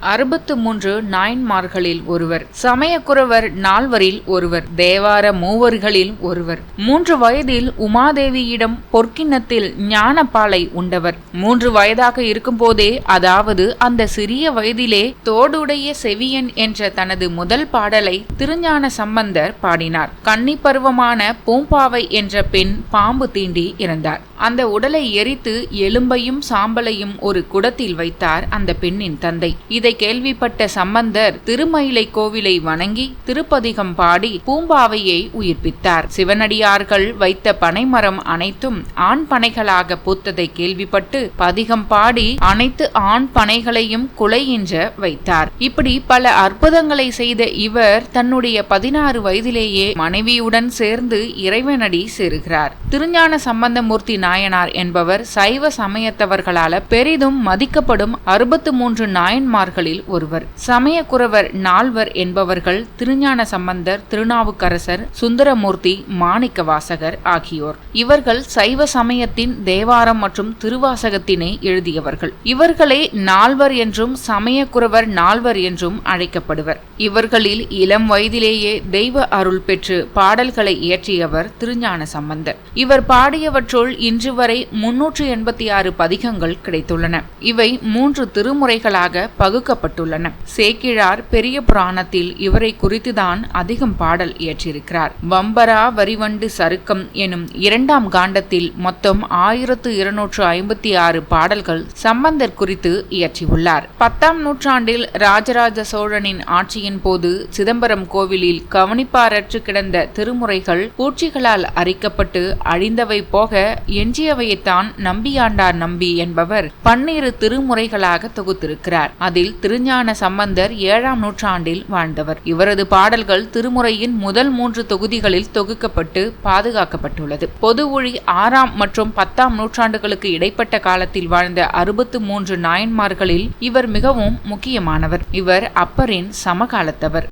அறுபத்து மூன்று நாயன்மார்களில் ஒருவர் சமயக்குறவர் நால்வரில் ஒருவர் தேவார மூவர்களில் ஒருவர். மூன்று வயதில் உமாதேவியிடம் பொற்கிண்ணத்தில் ஞானப்பாலை உண்டவர். மூன்று வயதாக இருக்கும்போதே அதாவது அந்த சிறிய வயதிலே தோடுடைய செவியன் என்ற தனது முதல் பாடலை திருஞான சம்பந்தர் பாடினார். கன்னி பருவமான பூம்பாவை என்ற பெண் பாம்பு தீண்டி இறந்தார். அந்த உடலை எரித்து எலும்பையும் சாம்பலையும் ஒரு குடத்தில் வைத்தார் அந்த பெண்ணின் தந்தை. இதை கேள்விப்பட்ட சம்பந்தர் திருமயிலை கோவிலை வணங்கி திருப்பதிகம் பாடி பூம்பாவையை உயிர்ப்பித்தார். சிவனடியார்கள் வைத்த பனைமரம் அனைத்தும் ஆண் பனைகளாக பூத்ததை கேள்விப்பட்டு பதிகம் பாடி அனைத்து ஆண் பனைகளையும் குலையின்ற வைத்தார். இப்படி பல அற்புதங்களை செய்த இவர் தன்னுடைய பதினாறு வயதிலேயே மனைவியுடன் சேர்ந்து இறைவனடி சேருகிறார். திருஞான சம்பந்தமூர்த்தி நாயனார் என்பவர் சைவ சமயத்தவர்களால பெரிதும் மதிக்கப்படும் அறுபத்து மூன்று நாயன்மார்கள் நாயன்மார்களில் ஒருவர். சமயக்குறவர் நால்வர் என்பவர்கள் திருஞான சம்பந்தர் திருநாவுக்கரசர் சுந்தரமூர்த்தி மாணிக்க வாசகர் ஆகியோர். இவர்கள் சைவ சமயத்தின் தேவாரம் மற்றும் திருவாசகத்தினை எழுதியவர்கள். இவர்களே நால்வர் என்றும் சமயக்குறவர் நால்வர் என்றும் அழைக்கப்படுவர். இவர்களில் இளம் வயதிலேயே தெய்வ அருள் பெற்று பாடல்களை இயற்றியவர் திருஞான சம்பந்தர். இவர் பாடியவற்றுள் இன்று வரை முன்னூற்று எண்பத்தி ஆறு பதிகங்கள் கிடைத்துள்ளன. இவை மூன்று திருமுறைகளாக பகுக்கப்பட்டுள்ளன சேக்கிழார் பெரிய புராணத்தில் இவரை குறித்துதான் அதிகம் பாடல் இயற்றியிருக்கிறார் வம்பரா வரிவண்டு சருக்கம் எனும் இரண்டாம் காண்டத்தில் மொத்தம் ஆயிரத்து இருநூற்று ஐம்பத்தி ஆறு பாடல்கள் சம்பந்தர் குறித்து இயற்றியுள்ளார். பத்தாம் நூற்றாண்டில் ராஜராஜ சோழனின் ஆட்சியின் போது சிதம்பரம் கோவிலில் கவனிப்பாரற்று கிடந்த திருமுறைகள் பூச்சிகளால் அரிக்கப்பட்டு அழிந்தவை போக எஞ்சியவையைத்தான் நம்பியாண்டார் நம்பி என்பவர் பன்னிரு திருமுறைகளாக தொகுத்திருக்கிறார். அதில் திருஞான சம்பந்தர் ஏழாம் நூற்றாண்டில் வாழ்ந்தவர். இவரது பாடல்கள் திருமுறையின் முதல் மூன்று தொகுதிகளில் தொகுக்கப்பட்டு பாதுகாக்கப்பட்டுள்ளது. பொது ஒழி ஆறாம் மற்றும் பத்தாம் நூற்றாண்டுகளுக்கு இடைப்பட்ட காலத்தில் வாழ்ந்த அறுபத்து மூன்று நாயன்மார்களில் இவர் மிகவும் முக்கியமானவர். இவர் அப்பரின் சமகாலத்தவர்.